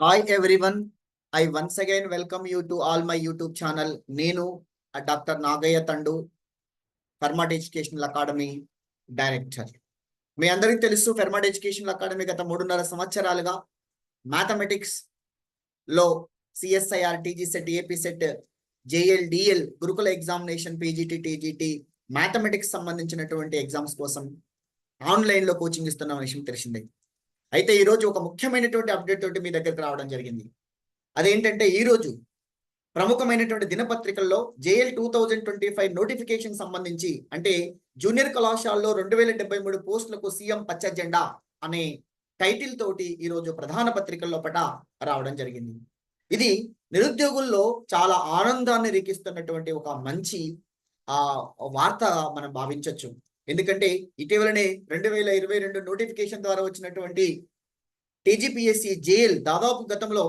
Hi everyone I once again welcome you to all my YouTube channel నేను doctor Nagaiah Thandu Fermat educational academy director మీ అందరికీ తెలుసు Fermat educational academy గత మూడున్నర సంవత్సరాలుగా మ్యాథమెటిక్స్లో CSIR TG SET AP SET JL DL Gurukula examination PGT TGT mathematics సంబంధించినటువంటి exams కోసం ఆన్లైన్లో coaching ఇస్తున్న విషయం తెలిసిందే. అయితే ఈరోజు ఒక ముఖ్యమైనటువంటి అప్డేట్ తోటి మీ దగ్గరికి రావడం జరిగింది. అదేంటంటే ఈరోజు ప్రముఖమైనటువంటి దినపత్రికల్లో JL two thousand twenty five notification సంబంధించి అంటే జూనియర్ కళాశాలలో రెండు వేల డెబ్బై మూడు పోస్టులకు సీఎం పచ్చ జెండా అనే టైటిల్ తోటి ఈరోజు ప్రధాన పత్రికల్లో పట రావడం జరిగింది. ఇది నిరుద్యోగుల్లో చాలా ఆనందాన్ని రేకిస్తున్నటువంటి ఒక మంచి ఆ వార్త మనం భావించవచ్చు ఎందుకంటే ఇటీవలనే రెండు వేల ఇరవై రెండు నోటిఫికేషన్ ద్వారా వచ్చినటువంటి టీజీపీఎస్సి జేఎల్ దాదాపు గతంలో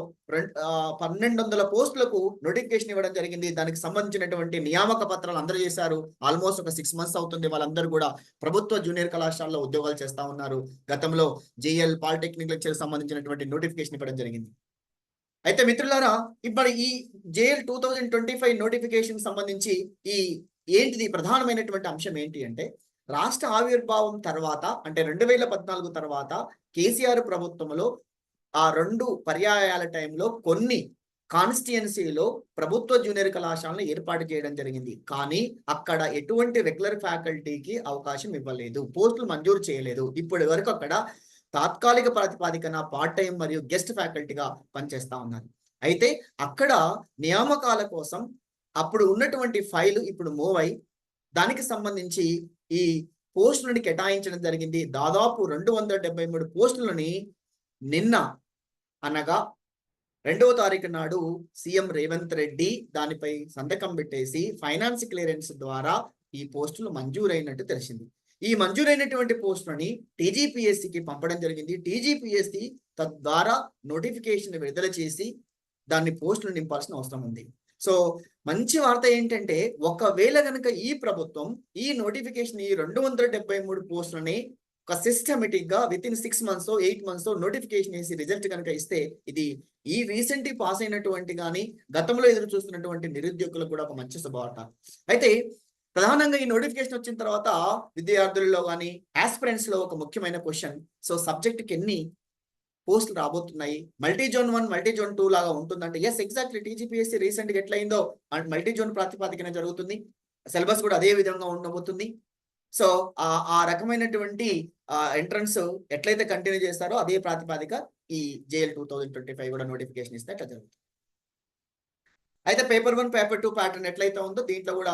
పన్నెండు వందల పోస్టులకు నోటిఫికేషన్ ఇవ్వడం జరిగింది. దానికి సంబంధించినటువంటి నియామక పత్రాలు అందరూ చేశారు. ఆల్మోస్ట్ ఒక సిక్స్ మంత్స్ అవుతుంది. వాళ్ళందరూ కూడా ప్రభుత్వ జూనియర్ కళాశాలలో ఉద్యోగాలు చేస్తా ఉన్నారు. గతంలో జేఎల్ పాలిటెక్నిక్ లెక్చర్ సంబంధించినటువంటి నోటిఫికేషన్ ఇవ్వడం జరిగింది. అయితే మిత్రులారా ఇప్పుడు ఈ JL two thousand twenty five notification సంబంధించి ఈ ఏంటిది ప్రధానమైనటువంటి అంశం ఏంటి అంటే రాష్ట్ర ఆవిర్భావం తర్వాత అంటే రెండు వేల పద్నాలుగు తర్వాత కేసీఆర్ ప్రభుత్వంలో ఆ రెండు పర్యాయాల టైంలో కొన్ని కాన్స్టిట్యున్సీలో ప్రభుత్వ జూనియర్ కళాశాలను ఏర్పాటు చేయడం జరిగింది. కానీ అక్కడ ఎటువంటి రెగ్యులర్ ఫ్యాకల్టీకి అవకాశం ఇవ్వలేదు. పోస్టులు మంజూరు చేయలేదు. ఇప్పటి వరకు అక్కడ తాత్కాలిక ప్రాతిపాదికన పార్ట్ టైం మరియు గెస్ట్ ఫ్యాకల్టీగా పనిచేస్తా ఉన్నారు. అయితే అక్కడ నియామకాల కోసం అప్పుడు ఉన్నటువంటి ఫైల్ ఇప్పుడు మూవ్ అయి దానికి సంబంధించి ఈ పోస్టులని కేటాయించడం జరిగింది. దాదాపు రెండు వందల డెబ్బై మూడు పోస్టులని నిన్న అనగా రెండవ తారీఖు నాడు సీఎం రేవంత్ రెడ్డి దానిపై సంతకం పెట్టేసి ఫైనాన్స్ క్లియరెన్స్ ద్వారా ఈ పోస్టులు మంజూరైనట్టు తెలిసింది. ఈ మంజూరైనటువంటి పోస్టులని టీజీపీఎస్సికి పంపడం జరిగింది. టీజీపీఎస్సి తద్వారా నోటిఫికేషన్ విడుదల చేసి దాన్ని పోస్టులు నింపాల్సిన అవసరం ఉంది. సో మంచి వార్త ఏంటంటే ఒకవేళ కనుక ఈ ప్రభుత్వం ఈ నోటిఫికేషన్ ఈ రెండు వందల డెబ్బై మూడు పోస్టులని ఒక సిస్టమేటిక్గా within six months eight months notification వేసి రిజల్ట్ కనుక ఇస్తే ఇది ఈ రీసెంట్ పాస్ అయినటువంటి కానీ గతంలో ఎదురు చూస్తున్నటువంటి నిరుద్యోగులకు కూడా ఒక మంచి శుభవార్త. అయితే ప్రధానంగా ఈ నోటిఫికేషన్ వచ్చిన తర్వాత విద్యార్థులలో కానీ ఆస్పిరెంట్స్లో ఒక ముఖ్యమైన క్వశ్చన్ సో సబ్జెక్టుకి ఎన్ని పోస్టులు రాబోతున్నాయి. Multi zone one multi zone two లాగా ఉంటుందంటే ఎస్ ఎగ్జాక్ట్లీ టీజీపీఎస్సీ రీసెంట్గా ఎట్లయిందో మల్టీ జోన్ ప్రాతిపాదికన జరుగుతుంది. సిలబస్ కూడా అదే విధంగా ఉండబోతుంది. సో ఆ ఆ రకమైనటువంటి ఎంట్రన్స్ ఎట్లయితే కంటిన్యూ చేస్తారో అదే ప్రాతిపాదిక ఈ JL two thousand twenty five కూడా నోటిఫికేషన్ ఇస్తే అట్లా జరుగుతుంది. అయితే paper one paper two pattern ఎట్లయితే ఉందో దీంట్లో కూడా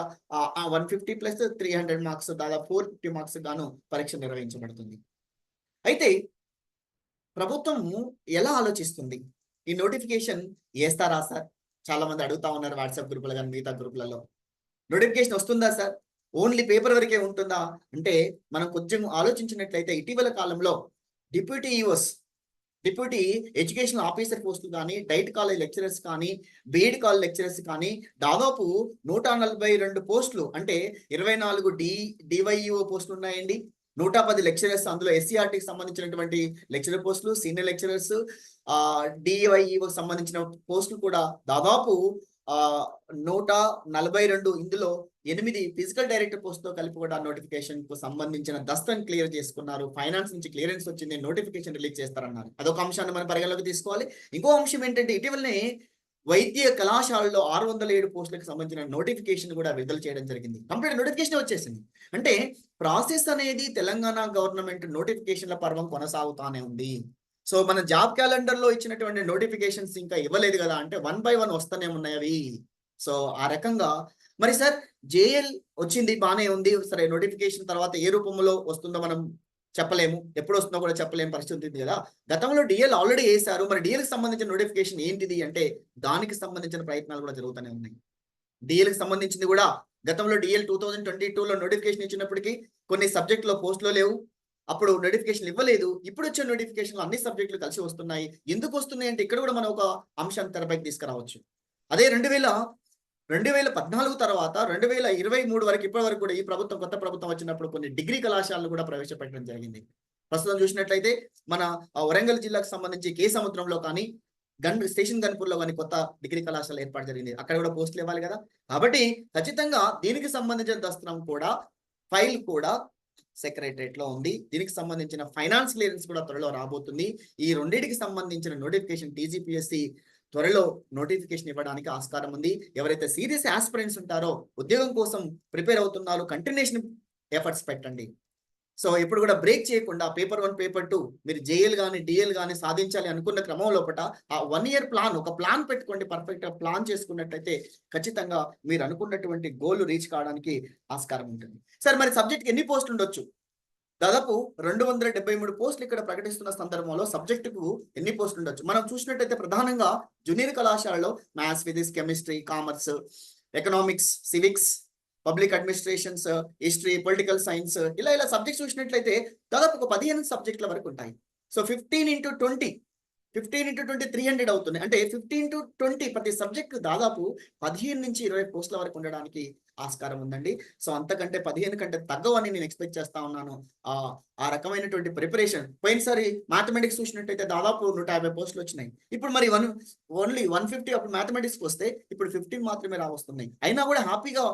one fifty plus three hundred marks దాదాపు ఫోర్ ఫిఫ్టీ మార్క్స్ గాను పరీక్ష నిర్వహించబడుతుంది. అయితే ప్రభుత్వము ఎలా ఆలోచిస్తుంది? ఈ నోటిఫికేషన్ వేస్తారా సార్? చాలా మంది అడుగుతా ఉన్నారు వాట్సాప్ గ్రూపులు కానీ మిగతా గ్రూపులలో. నోటిఫికేషన్ వస్తుందా సార్? ఓన్లీ పేపర్ వరకే ఉంటుందా? అంటే మనం కొంచెం ఆలోచించినట్లయితే ఇటీవల కాలంలో deputy EOs deputy education officer పోస్టులు కానీ డైట్ కాలేజ్ లెక్చరర్స్ కానీ బీఎడ్ కాలేజ్ లెక్చరర్స్ కానీ దాదాపు నూట నలభై రెండు పోస్టులు అంటే ఇరవై నాలుగు డి డివైఈఓ పోస్టులు ఉన్నాయండి. నూట పది లెక్చరర్స్ అందులో ఎస్సీఆర్టీకి సంబంధించినటువంటి లెక్చరర్ పోస్టులు సీనియర్ లెక్చరర్స్ ఆ డివైఈఓ సంబంధించిన పోస్టులు కూడా దాదాపు ఆ నూట నలభై రెండు ఇందులో ఎనిమిది ఫిజికల్ డైరెక్టర్ పోస్ట్తో కలిపి కూడా నోటిఫికేషన్కు సంబంధించిన దస్తన్ క్లియర్ చేసుకున్నారు. ఫైనాన్స్ నుంచి క్లియరెన్స్ వచ్చింది నోటిఫికేషన్ రిలీజ్ చేస్తారన్నారు. అదొక అంశాన్ని మనం పరిగణలోకి తీసుకోవాలి. ఇంకో అంశం ఏంటంటే ఇటీవలనే వైద్య కళాశాలలో ఆరు వందల ఏడు పోస్టులకు సంబంధించిన నోటిఫికేషన్ కూడా విడుదల చేయడం జరిగింది. కంప్లీట్ నోటిఫికేషన్ వచ్చేసింది. అంటే ప్రాసెస్ అనేది తెలంగాణ గవర్నమెంట్ నోటిఫికేషన్ల పర్వం కొనసాగుతానే ఉంది. సో మన జాబ్ క్యాలెండర్లో ఇచ్చినటువంటి నోటిఫికేషన్స్ ఇంకా ఇవ్వలేదు కదా అంటే వన్ బై వన్ వస్తూనే ఉన్నాయి అవి. సో ఆ రకంగా మరి సార్ జేఎల్ వచ్చింది బానే ఉంది. సరే నోటిఫికేషన్ తర్వాత ఏ రూపంలో వస్తుందో మనం చెప్పలేము. ఎప్పుడు వస్తుందో కూడా చెప్పలేము పరిస్థితి ఉంది కదా. గతంలో డిఎల్ ఆల్రెడీ వేశారు మరి డిఎల్కి సంబంధించిన నోటిఫికేషన్ ఏంటిది అంటే దానికి సంబంధించిన ప్రయత్నాలు కూడా జరుగుతూనే ఉన్నాయి. డిఎల్కి సంబంధించింది కూడా గతంలో డిఎల్ టూ థౌజండ్ ట్వంటీ టూలో నోటిఫికేషన్ ఇచ్చినప్పటికీ కొన్ని సబ్జెక్టులో పోస్టులో లేవు. అప్పుడు నోటిఫికేషన్ ఇవ్వలేదు. ఇప్పుడు వచ్చే నోటిఫికేషన్లు అన్ని సబ్జెక్టులు కలిసి వస్తున్నాయి. ఎందుకు వస్తున్నాయి అంటే ఇక్కడ కూడా మనం ఒక అంశాన్ని తెరపైకి తీసుకురావచ్చు. అదే రెండు వేల రెండు వేల పద్నాలుగు తర్వాత రెండు వేల ఇరవై మూడు వరకు ఇప్పటి వరకు కూడా ఈ ప్రభుత్వం కొత్త ప్రభుత్వం వచ్చినప్పుడు కొన్ని డిగ్రీ కళాశాలలు కూడా ప్రవేశపెట్టడం జరిగింది. ప్రస్తుతం చూసినట్లయితే మన వరంగల్ జిల్లాకు సంబంధించి కే సముద్రంలో కానీ గన్ స్టేషన్ గన్పూర్లో కానీ కొత్త డిగ్రీ కళాశాల ఏర్పాటు జరిగింది. అక్కడ కూడా పోస్టులు ఇవ్వాలి కదా. కాబట్టి ఖచ్చితంగా దీనికి సంబంధించిన దస్త్రం కూడా ఫైల్ కూడా సెక్రటరేట్లో ఉంది. దీనికి సంబంధించిన ఫైనాన్స్ క్లియరెన్స్ కూడా త్వరలో రాబోతుంది. ఈ రెండింటికి సంబంధించిన నోటిఫికేషన్ టీజీపీఎస్సి త్వరలో నోటిఫికేషన్ ఇవ్వడానికి ఆస్కారం ఉంది. ఎవరైతే సీరియస్ ఆస్పిరెంట్స్ ఉంటారో ఉద్యోగం కోసం ప్రిపేర్ అవుతున్నారో కంటిన్యూషన్ ఎఫర్ట్స్ పెట్టండి. సో ఇప్పుడు కూడా బ్రేక్ చేయకుండా పేపర్ వన్ పేపర్ టూ మీరు జేఎల్ కానీ డిఎల్ కానీ సాధించాలి అనుకున్న క్రమం లోపల ఆ వన్ ఇయర్ ప్లాన్ ఒక ప్లాన్ పెట్టుకోండి పర్ఫెక్ట్గా ప్లాన్ చేసుకున్నట్టయితే ఖచ్చితంగా మీరు అనుకున్నటువంటి గోల్ రీచ్ కావడానికి ఆస్కారం ఉంటుంది. సార్ మరి సబ్జెక్ట్ ఎన్ని పోస్టులు ఉండొచ్చు? దాదాపు రెండు వందల డెబ్బై మూడు పోస్టులు ఇక్కడ ప్రకటిస్తున్న సందర్భంలో సబ్జెక్టుకు ఎన్ని పోస్టులు ఉండొచ్చు? మనం చూసినట్టయితే ప్రధానంగా జూనియర్ కళాశాలలో maths physics chemistry commerce economics civics public administrations history political science ఇలా ఇలా సబ్జెక్ట్స్ చూసినట్లయితే దాదాపు ఒక పదిహేను సబ్జెక్టుల వరకు ఉంటాయి. So fifteen into twenty fifteen into twenty three hundred అవుతుంది. అంటే ఫిఫ్టీన్ టు ట్వంటీ ప్రతి సబ్జెక్ట్ దాదాపు పదిహేను నుంచి ఇరవై పోస్టుల వరకు ఉండడానికి ఆస్కారం ఉందండి. సో అంతకంటే పదిహేను కంటే తగ్గవని నేను ఎక్స్పెక్ట్ చేస్తా ఉన్నాను. ఆ ఆ రకమైనటువంటి ప్రిపరేషన్ పోయినసారి మ్యాథమెటిక్స్ చూసినట్టయితే దాదాపు నూట యాభై పోస్టులు వచ్చినాయి. ఇప్పుడు మరి వన్ ఓన్లీ వన్ ఫిఫ్టీ అప్పుడు మ్యాథమెటిక్స్ వస్తే ఇప్పుడు ఫిఫ్టీన్ మాత్రమే రావస్తున్నాయి. అయినా కూడా హ్యాపీగా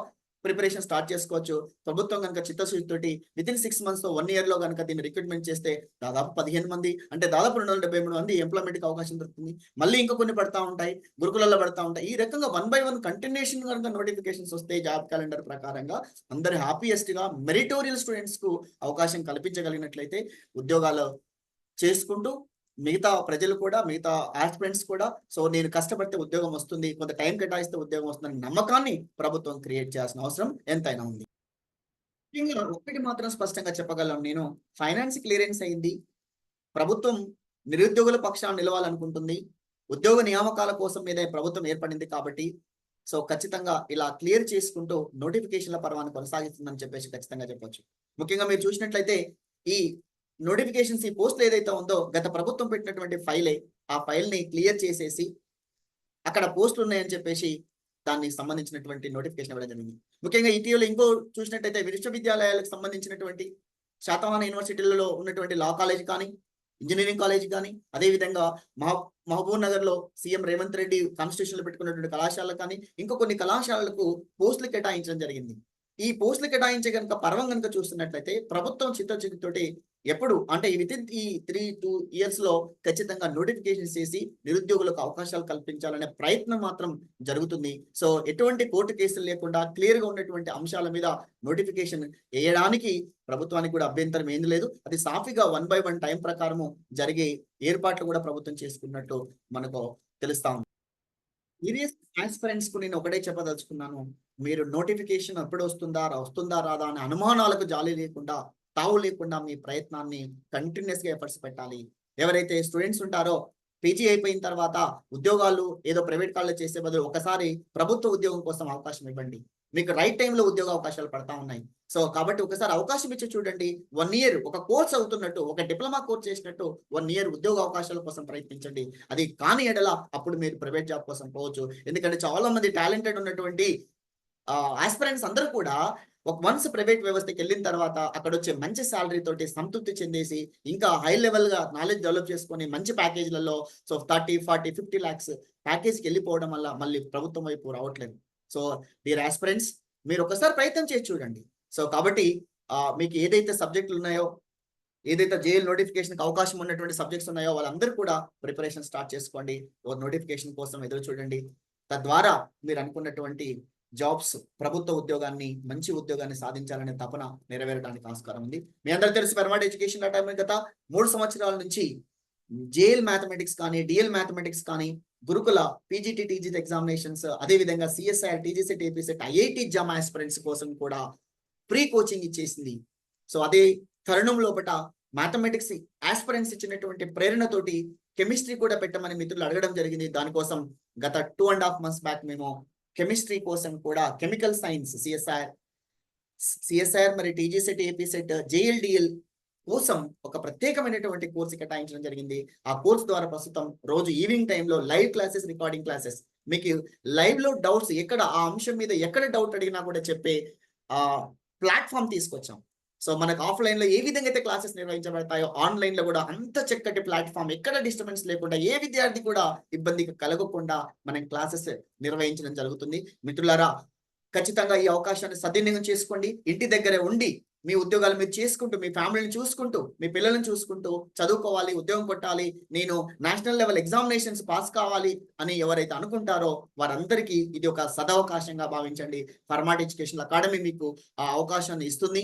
ప్రిపరేషన్ స్టార్ట్ చేసుకోవచ్చు. ప్రభుత్వం కనుక చిత్తశుద్ధితోటి within six months one ఇయర్లో కనుక దీన్ని రిక్రూట్మెంట్ చేస్తే దాదాపు పదిహేను మంది అంటే దాదాపు రెండు వందల డెబ్బై మూడు మంది ఎంప్లాయ్మెంట్కి అవకాశం దొరుకుతుంది. మళ్ళీ ఇంకా కొన్ని పడతా ఉంటాయి గురుకులలో పడతా ఉంటాయి. ఈ రకంగా వన్ బై వన్ కంటిన్యూషన్ కనుక నోటిఫికేషన్స్ వస్తే జాబ్ క్యాలెండర్ ప్రకారంగా అందరి హ్యాపీయెస్ట్గా మెరిటోరియల్ స్టూడెంట్స్కు అవకాశం కల్పించగలిగినట్లయితే ఉద్యోగాలు చేసుకుంటూ మిగతా ప్రజలు కూడా మిగతా ఆస్పిరెంట్స్ కూడా సో నేను కష్టపడితే ఉద్యోగం వస్తుంది కొంత టైం కేటాయిస్తే ఉద్యోగం వస్తుందని నమ్మకాన్ని ప్రభుత్వం క్రియేట్ చేయాల్సిన అవసరం ఎంతైనా ఉంది. ముఖ్యంగా ఒక్కటి మాత్రం స్పష్టంగా చెప్పగలను నేను ఫైనాన్స్ క్లియరెన్స్ అయింది. ప్రభుత్వం నిరుద్యోగుల పక్షాన్ని నిలవాలనుకుంటుంది. ఉద్యోగ నియామకాల కోసం మీద ప్రభుత్వం ఏర్పడింది కాబట్టి సో ఖచ్చితంగా ఇలా క్లియర్ చేసుకుంటూ నోటిఫికేషన్ల పర్వాన్ని కొనసాగిస్తుందని చెప్పేసి ఖచ్చితంగా చెప్పొచ్చు. ముఖ్యంగా మీరు చూసినట్లయితే ఈ నోటిఫికేషన్స్ ఈ పోస్టులు ఏదైతే ఉందో గత ప్రభుత్వం పెట్టినటువంటి ఫైలే ఆ ఫైల్ని క్లియర్ చేసేసి అక్కడ పోస్టులు ఉన్నాయని చెప్పేసి దానికి సంబంధించినటువంటి నోటిఫికేషన్ ఇవ్వడం జరిగింది. ముఖ్యంగా ఇటీవల ఇంకో చూసినట్టయితే విశ్వవిద్యాలయాలకు సంబంధించినటువంటి శాతవాహన యూనివర్సిటీలలో ఉన్నటువంటి లా కాలేజ్ కానీ ఇంజనీరింగ్ కాలేజ్ కానీ అదేవిధంగా మహ మహబూబ్ నగర్లో సీఎం రేవంత్ రెడ్డి కాన్స్టిట్యూషన్లో పెట్టుకున్నటువంటి కళాశాలలు కానీ ఇంకా కొన్ని కళాశాలలకు పోస్టులు కేటాయించడం జరిగింది. ఈ పోస్టులు కేటాయించే కనుక పర్వం కనుక చూస్తున్నట్లయితే ప్రభుత్వం చిత్తచిత్తోటి ఎప్పుడు? అంటే విత్ ఇన్ ఈ త్రీ టూ ఇయర్స్లో ఖచ్చితంగా నోటిఫికేషన్ చేసి నిరుద్యోగులకు అవకాశాలు కల్పించాలనే ప్రయత్నం మాత్రం జరుగుతుంది. సో ఎటువంటి కోర్టు కేసులు లేకుండా క్లియర్గా ఉన్నటువంటి అంశాల మీద నోటిఫికేషన్ వేయడానికి ప్రభుత్వానికి కూడా అభ్యంతరం ఏం లేదు. అది సాఫీగా వన్ బై వన్ టైం ప్రకారము జరిగే ఏర్పాట్లు కూడా ప్రభుత్వం చేసుకున్నట్టు మనకు తెలుస్తా ఉంది. సీరియస్ ఆస్పిరెంట్స్కు నేను ఒకటే చెప్పదలుచుకున్నాను. మీరు నోటిఫికేషన్ ఎప్పుడు వస్తుందా రా- వస్తుందా రాదా అనే అనుమానాలకు జాలి లేకుండా తావు లేకుండా మీ ప్రయత్నాన్ని కంటిన్యూస్గా ఎఫర్ట్స్ పెట్టాలి. ఎవరైతే స్టూడెంట్స్ ఉంటారో పీజీ అయిపోయిన తర్వాత ఉద్యోగాలు ఏదో ప్రైవేట్ కాలేజ్ చేసే బదులు ఒకసారి ప్రభుత్వ ఉద్యోగం కోసం అవకాశం ఇవ్వండి. మీకు రైట్ టైంలో ఉద్యోగ అవకాశాలు పడతా ఉన్నాయి. సో కాబట్టి ఒకసారి అవకాశం ఇచ్చి చూడండి. వన్ ఇయర్ ఒక కోర్స్ అవుతున్నట్టు ఒక డిప్లొమా కోర్స్ చేసినట్టు వన్ ఇయర్ ఉద్యోగ అవకాశాల కోసం ప్రయత్నించండి. అది కాని ఎడల అప్పుడు మీరు ప్రైవేట్ జాబ్ కోసం పోవచ్చు. ఎందుకంటే చాలా మంది టాలెంటెడ్ ఉన్నటువంటి ఆస్పిరెంట్స్ అందరూ కూడా ఒక వన్స్ ప్రైవేట్ వ్యవస్థకి వెళ్ళిన తర్వాత అక్కడ వచ్చే మంచి శాలరీ తోటి సంతృప్తి చెందేసి ఇంకా హై లెవెల్గా నాలెడ్జ్ డెవలప్ చేసుకొని మంచి ప్యాకేజీలలో so thirty forty fifty lakhs ప్యాకేజ్కి వెళ్ళిపోవడం వల్ల మళ్ళీ ప్రభుత్వం వైపు రావట్లేదు. సో డియర్ ఆస్పిరెంట్స్ మీరు ఒకసారి ప్రయత్నం చేసి చూడండి. సో కాబట్టి మీకు ఏదైతే సబ్జెక్టులు ఉన్నాయో ఏదైతే జైలు నోటిఫికేషన్ అవకాశం ఉన్నటువంటి సబ్జెక్ట్స్ ఉన్నాయో వాళ్ళందరూ కూడా ప్రిపరేషన్ స్టార్ట్ చేసుకోండి. ఓ నోటిఫికేషన్ కోసం ఎదురు చూడండి. తద్వారా మీరు అనుకున్నటువంటి జాబ్స్ ప్రభుత్వ ఉద్యోగాన్ని మంచి ఉద్యోగాన్ని సాధించాలనే తపన నెరవేరడానికి ఆస్కారం ఉంది. మీ అందరూ తెలుసు పెర్మాట్ ఎడ్యుకేషన్ అకాడమీ గత మూడు సంవత్సరాల నుంచి జేఎల్ మ్యాథమెటిక్స్ కానీ డిఎల్ మ్యాథమెటిక్స్ కానీ గురుకుల పీజీటీ టీజీ ఎగ్జామినేషన్స్ అదే విధంగా CSIR TG SET AP SET IIT JAM aspirants కోసం కూడా ప్రీ కోచింగ్ ఇచ్చేసింది. సో అదే తరుణం లోపల మ్యాథమెటిక్స్ ఆస్పిరెంట్స్ ఇచ్చినటువంటి ప్రేరణతోటి కెమిస్ట్రీ కూడా పెట్టమని మిత్రులు అడగడం జరిగింది. దానికోసం గత two and half months back మేము కెమిస్ట్రీ కోసం కూడా కెమికల్ సైన్స్ సిఎస్ఆర్ సిఎస్ఆర్ మరి టీజీసెట్ ఏపీసెట్ జేఎల్డిఎల్ కోసం ఒక ప్రత్యేకమైనటువంటి కోర్సు కేటాయించడం జరిగింది. ఆ కోర్స్ ద్వారా ప్రస్తుతం రోజు ఈవినింగ్ టైంలో లైవ్ క్లాసెస్ రికార్డింగ్ క్లాసెస్. మీకు లైవ్లో డౌట్స్ ఎక్కడ ఆ అంశం మీద ఎక్కడ డౌట్ అడిగినా కూడా చెప్పే ఆ ప్లాట్ఫామ్ తీసుకొచ్చాం. సో మనకు ఆఫ్లైన్లో ఏ విధంగా అయితే క్లాసెస్ నిర్వహించబడతాయో ఆన్లైన్లో కూడా అంత చక్కటి ప్లాట్ఫామ్ ఎక్కడ డిస్టర్బెన్స్ లేకుండా ఏ విద్యార్థి కూడా ఇబ్బంది కలగకుండా మనం క్లాసెస్ నిర్వహించడం జరుగుతుంది. మిత్రులారా ఖచ్చితంగా ఈ అవకాశాన్ని సద్వినియోగం చేసుకోండి. ఇంటి దగ్గరే ఉండి మీ ఉద్యోగాలు మీరు చేసుకుంటూ మీ ఫ్యామిలీని చూసుకుంటూ మీ పిల్లల్ని చూసుకుంటూ చదువుకోవాలి ఉద్యోగం కొట్టాలి నేను నేషనల్ లెవెల్ ఎగ్జామినేషన్స్ పాస్ కావాలి అని ఎవరైతే అనుకుంటారో వారందరికీ ఇది ఒక సదవకాశంగా భావించండి. ఫర్మాట్ ఎడ్యుకేషన్ అకాడమీ మీకు ఆ అవకాశాన్ని ఇస్తుంది.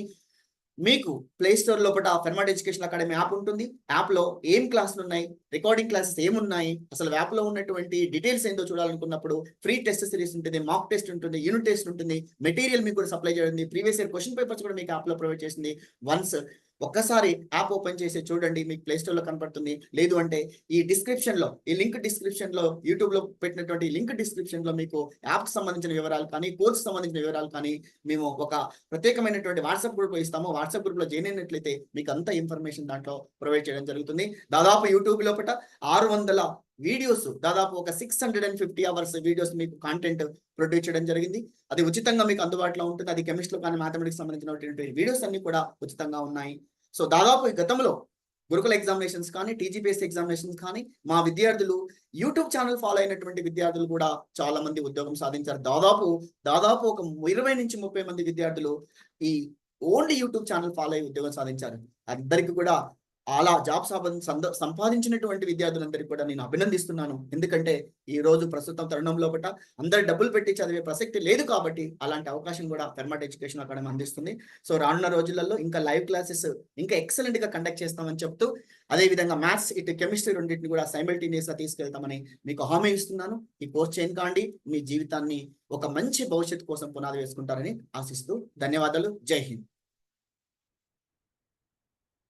మీకు ప్లే స్టోర్ లోపల ఫెర్మాట్ ఎడ్యుకేషన్ అకాడమీ యాప్ ఉంటుంది. యాప్లో ఏం క్లాసులు ఉన్నాయి? రికార్డింగ్ క్లాసెస్ ఏమున్నాయి? అసలు యాప్లో ఉన్నటువంటి డీటెయిల్స్ ఏంటో చూడాలనుకున్నప్పుడు ఫ్రీ టెస్ట్ సిరీస్ ఉంటుంది మాక్ టెస్ట్ ఉంటుంది యూనిట్ టెస్ట్ ఉంటుంది మెటీరియల్ మీకు కూడా సప్లై చేయండి ప్రీవియస్ ఇయర్ క్వశ్చన్ పేపర్స్ కూడా మీకు యాప్లో ప్రొవైడ్ చేసింది వన్స్ ఒక్కసారి యాప్ ఓపెన్ చేసి చూడండి మీకు ప్లే స్టోర్ కనపడుతుంది. లేదు అంటే ఈ డిస్క్రిప్షన్లో ఈ లింక్ డిస్క్రిప్షన్లో యూట్యూబ్లో పెట్టినటువంటి లింక్ డిస్క్రిప్షన్లో మీకు యాప్ సంబంధించిన వివరాలు కానీ కోర్స్ సంబంధించిన వివరాలు కానీ మేము ఒక ప్రత్యేకమైనటువంటి వాట్సాప్ గ్రూప్లో ఇస్తాము. వాట్సాప్ గ్రూప్లో జాయిన్ అయినట్లయితే మీకు అంత ఇన్ఫర్మేషన్ దాంట్లో ప్రొవైడ్ చేయడం జరుగుతుంది. దాదాపు యూట్యూబ్ లోపల ఆరు వందల వీడియోస్ దాదాపు ఒక six hundred and fifty hours videos మీకు కాంటెంట్ ప్రొడ్యూస్ చేయడం జరిగింది. అది ఉచితంగా మీకు అందుబాటులో ఉంటుంది. అది కెమిస్ట్రీ కానీ మ్యాథమెటిక్స్ సంబంధించినటువంటి వీడియోస్ అన్ని కూడా ఉచితంగా ఉన్నాయి. సో దాదాపు ఈ గతంలో గురుకుల ఎగ్జామినేషన్స్ కానీ టీజీపీఎస్సీ ఎగ్జామినేషన్స్ కానీ మా విద్యార్థులు యూట్యూబ్ ఛానల్ ఫాలో అయినటువంటి విద్యార్థులు కూడా చాలా మంది ఉద్యోగం సాధించారు. దాదాపు దాదాపు ఒక ఇరవై నుంచి ముప్పై మంది విద్యార్థులు ఈ ఓన్లీ యూట్యూబ్ ఛానల్ ఫాలో అయ్యి ఉద్యోగం సాధించారు. అందరికీ కూడా అలా జాబ్ సంద సంపాదించినటువంటి విద్యార్థులందరికీ కూడా నేను అభినందిస్తున్నాను. ఎందుకంటే ఈ రోజు ప్రస్తుతం తరుణంలో ఒకట అందరు డబ్బులు పెట్టి చదివే ప్రసక్తి లేదు కాబట్టి అలాంటి అవకాశం కూడా ఫెర్మాట్ ఎడ్యుకేషన్ అకాడమీ అందిస్తుంది. సో రానున్న రోజులలో ఇంకా లైవ్ క్లాసెస్ ఇంకా ఎక్సలెంట్గా కండక్ట్ చేస్తామని చెప్తూ అదే విధంగా మ్యాథ్స్ ఇటు కెమిస్ట్రీ రెండింటిని కూడా సైమల్టేనియస్గా తీసుకెళ్తామని మీకు హామీ ఇస్తున్నాను. ఈ కోర్స్ చేయను కాండి మీ జీవితాన్ని ఒక మంచి భవిష్యత్తు కోసం పునాది వేసుకుంటారని ఆశిస్తూ ధన్యవాదాలు. జై హింద్.